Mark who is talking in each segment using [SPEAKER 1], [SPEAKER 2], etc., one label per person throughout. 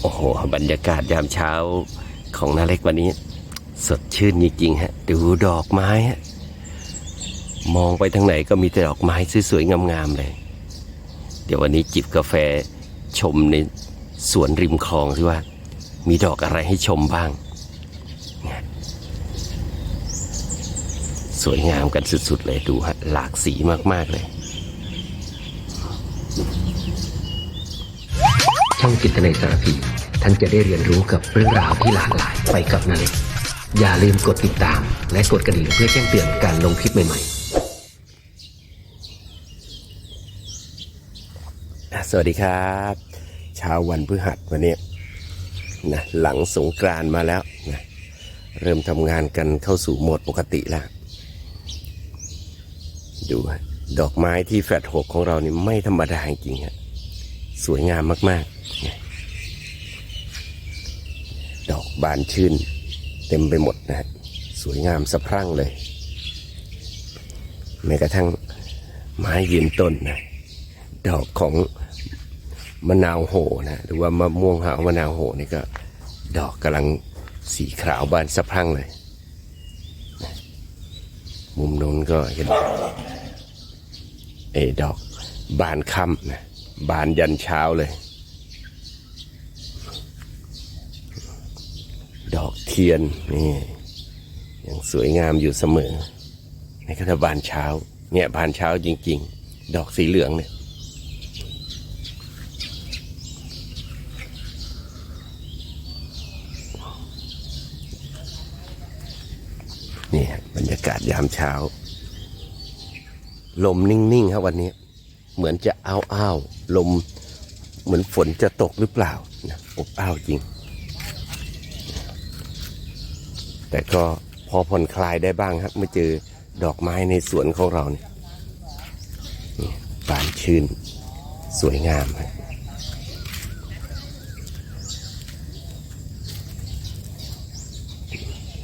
[SPEAKER 1] โอ้โห บรรยากาศยามเช้าของนาเล็กวันนี้ สดชื่นจริงๆฮะ ดูดอกไม้ฮะ มองไปทางไหนก็มีแต่ดอกไม้สวยๆงามๆเลย เดี๋ยววันนี้จิบกาแฟชมในสวนริมคลองที่ว่า มีดอกอะไรให้ชมบ้าง สวยงามกันสุดๆเลยดูฮะ หลากสีมากๆเลย
[SPEAKER 2] องจิตนสารพี ท่านจะได้เรียนรู้กับเรื่องราวที่หลากหลายไปกับนาเล็กอย่าลืมกดติดตาม และกดกระดิ่งเพื่อแจ้งเตือนการลงคลิปใหม่ๆ
[SPEAKER 1] สวัสดีครับเช้าวันพฤหัสวันนี้นะหลังสงกรานต์มาแล้วนะเริ่มทำงานกันเข้าสู่โหมดปกติแล้ว ดูดอกไม้ที่แฟลตหกของเรานี่ไม่ธรรมดาจริงๆฮะ สวยงามมากๆ ดอกบานชื่น เต็มไปหมดนะฮะสวยงามสะพรั่งเลยแม้กระทั่งไม้ยืนต้นนะดอกของมะนาวโหนะหรือว่ามะม่วงหาวมะนาวโหนี่ก็ดอกกำลังสีขาวบานสะพรั่งเลยมุมนู้นก็เห็นเออดอกบานค่ำนะ บานยันเช้าเลย ดอกเทียนนี่ยังสวยงามอยู่เสมอ ในขณะบานเช้า เนี่ยบานเช้าจริง ๆ ดอกสีเหลืองเนี่ยนี่บรรยากาศยามเช้า ลมนิ่งๆครับวันนี้ เหมือนจะอ้าวอ้าวๆลมเหมือนฝนจะตกหรือเปล่านะอบอ้าวจริง แต่ก็พอผ่อนคลายได้บ้างครับเมื่อเจอดอกไม้ในสวนของเราเนี่ยบานชื่น สวยงามครับ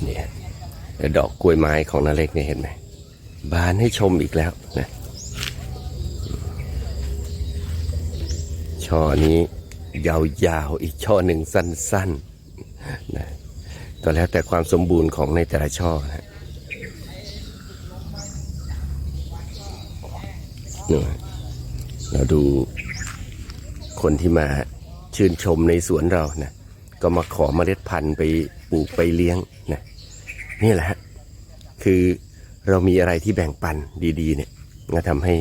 [SPEAKER 1] เนี่ยดอกกล้วยไม้ของนาเล็กเนี่ยเห็นไหมบานให้ชมอีกแล้วนะ ช่อนี้ยาวๆ อีกช่อหนึ่งสั้นๆนะก็แล้วแต่ความสมบูรณ์ของในแต่ละช่อนะนี่นเราดูคนที่มาชื่นชมในสวนเรานะก็มาขอเมล็ดพันธุ์ไปปลูกไปเลี้ยงนะนี่แหละฮะคือเรามีอะไรที่แบ่งปันดีๆ เนี่ยก็ทำให้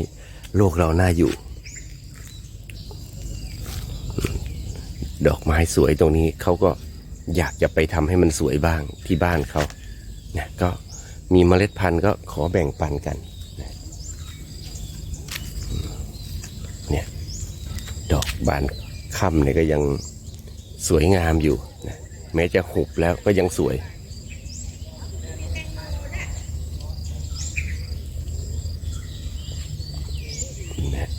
[SPEAKER 1] โลกเราน่าอยู่ ดอกไม้สวยตรงนี้เขาก็อยากจะไปทำให้มันสวยบ้างที่บ้านเขาเนี่ยก็มีเมล็ดพันธุ์ก็ขอแบ่งปันกันเนี่ยดอกบานค่ำเนี่ยก็ยังสวยงามอยู่นะแม้จะหุบแล้วก็ยังสวย นะ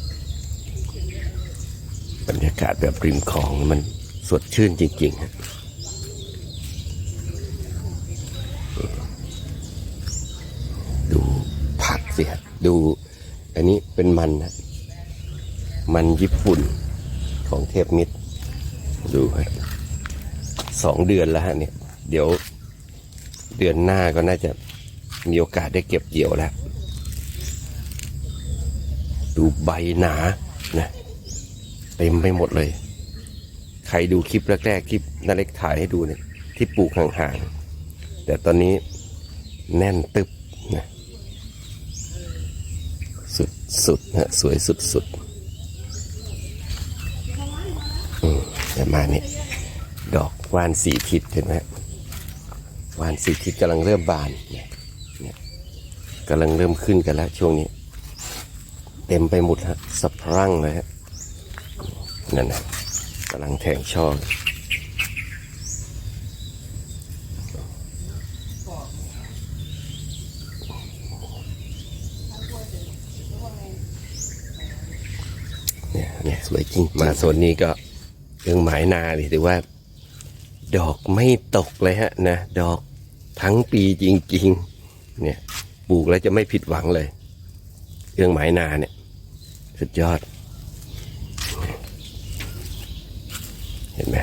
[SPEAKER 1] บรรยากาศแบบริมคลองมันสดชื่นจริงๆฮะดูผักสิฮะดู อันนี้เป็นมันนะมันญี่ปุ่นของเทพมิตร ดูฮะสองเดือนแล้วฮะเนี่ย เดี๋ยวเดือนหน้าก็น่าจะมีโอกาสได้เก็บเกี่ยวแล้ว ดูใบหนา เต็มไปหมดเลย ใครดูคลิปแรกๆคลิปนาเล็กถ่ายให้ดูเนี่ยที่ปลูกห่างๆ แต่ตอนนี้แน่นตึบนะสุดๆนะสวยสุดๆอืมแต่มาเนี่ยดอกวานสีทิศเห็นไหมวานสีทิศกำลังเริ่มบานเนี่ยเนี่ยกำลังเริ่มขึ้นกันแล้วช่วงนี้ เต็มไปหมดฮะสะพรั่งเลยฮะ นั่นนะกำลังแทงช่อเนี่ยเนี่ยสวยจริง มาโซนนี้ก็เรื่องหมายนาดิถือว่า ดอกไม่ตกเลยฮะนะ ดอกทั้งปีจริง ๆ เนี่ยปลูกแล้วจะไม่ผิดหวังเลย เรื่องหมายนาเนี่ย สุดยอด เห็นไหม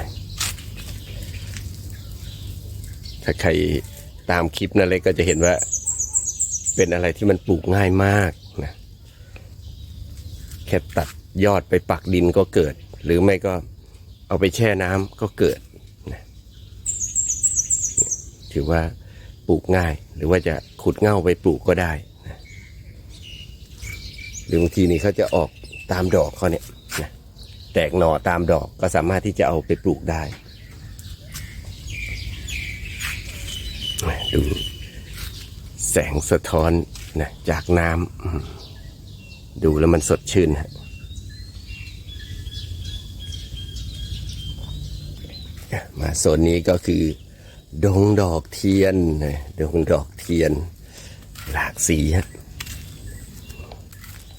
[SPEAKER 1] ถ้าใครตามคลิปนั่นเลยก็จะเห็นว่า เป็นอะไรที่มันปลูกง่ายมากนะแค่ตัดยอดไปปักดินก็เกิด หรือไม่ก็เอาไปแช่น้ำก็เกิดนะถือว่าปลูกง่าย หรือว่าจะขุดเง่าไปปลูกก็ได้นะหรือบางทีนี่เขาจะออกตามดอกเขาเนี่ย แตกหน่อตามดอกก็สามารถที่จะเอาไปปลูกได้ ดูแสงสะท้อนนะจากน้ำดูแล้วมันสดชื่นฮะมาโซนนี้ก็คือ ดงดอกเทียนนะดงดอกเทียน หลากสีฮะ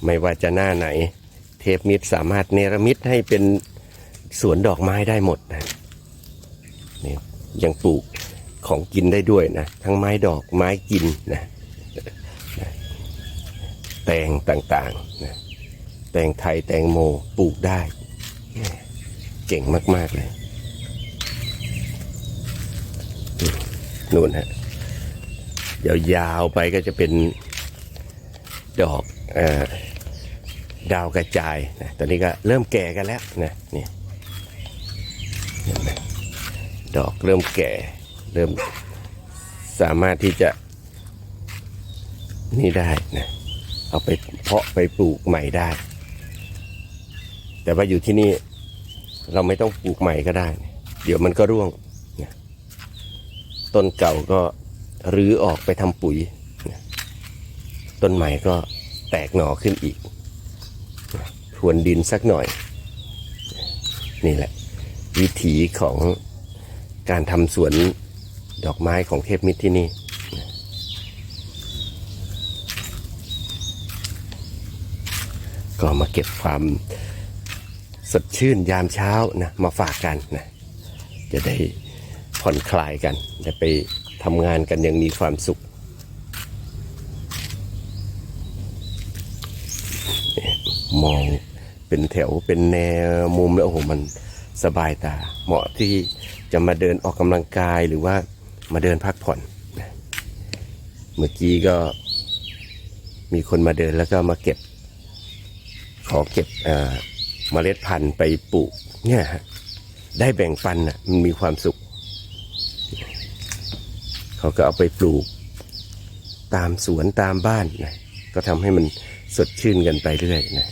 [SPEAKER 1] ไม่ว่าจะหน้าไหน เทพมิตรสามารถเนรมิตให้เป็นสวนดอกไม้ได้หมดนะนี่ยังปลูกของกินได้ด้วยนะ ทั้งไม้ดอกไม้กินนะแตงต่างๆนะแตงไทยแตงโมปลูกได้ เก่งมาก ๆ เลยนู่นฮะยาวๆไปก็จะเป็นดอกเออ ดาวกระจายนะตอนนี้ก็เริ่มแก่กันแล้วนะนี่ดอกเริ่มแก่เริ่มสามารถที่จะ นี่ได้นะเอาไปเพาะไปปลูกใหม่ได้ แต่ว่าอยู่ที่นี่เราไม่ต้องปลูกใหม่ก็ได้ เดี๋ยวมันก็ร่วงนะต้นเก่าก็รื้อออกไปทำปุ๋ยนะต้นใหม่ก็แตกหน่อขึ้นอีก นะทวนดินสักหน่อย นี่แหละ วิถีของการทำสวนดอกไม้ของเทพมิตรที่นี่ก็มาเก็บความสดชื่นยามเช้านะมาฝากกันนะจะได้ผ่อนคลายกันจะไปทำงานกันอยังมีความสุข มอง เป็นแถวเป็นแนวมุมแล้วโอ้โหมันสบายตา เหมาะที่จะมาเดินออกกำลังกายหรือว่ามาเดินพักผ่อน เมื่อกี้ก็มีคนมาเดินแล้วก็มาเก็บ ขอเก็บเอ่อเมล็ดพันธุ์ไปปลูกเนี่ยฮะได้แบ่งปันอะมันมีความสุข เขาก็เอาไปปลูก ตามสวนตามบ้านนะก็ทำให้มันสดชื่นกันไปเรื่อยนะ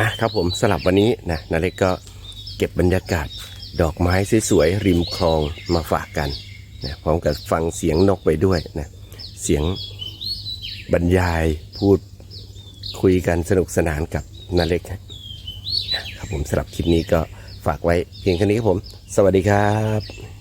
[SPEAKER 1] อะครับผมสลับวันนี้นะนาเล็กก็เก็บบรรยากาศดอกไม้สวยๆริมคลองมาฝากกันนะพร้อมกับฟังเสียงนกไปด้วยนะเสียงบรรยายพูดคุยกันสนุกสนานกับนาเล็กนะครับผมสำหรับคลิปนี้ก็ฝากไว้เพียงแค่นี้ครับผม สวัสดีครับ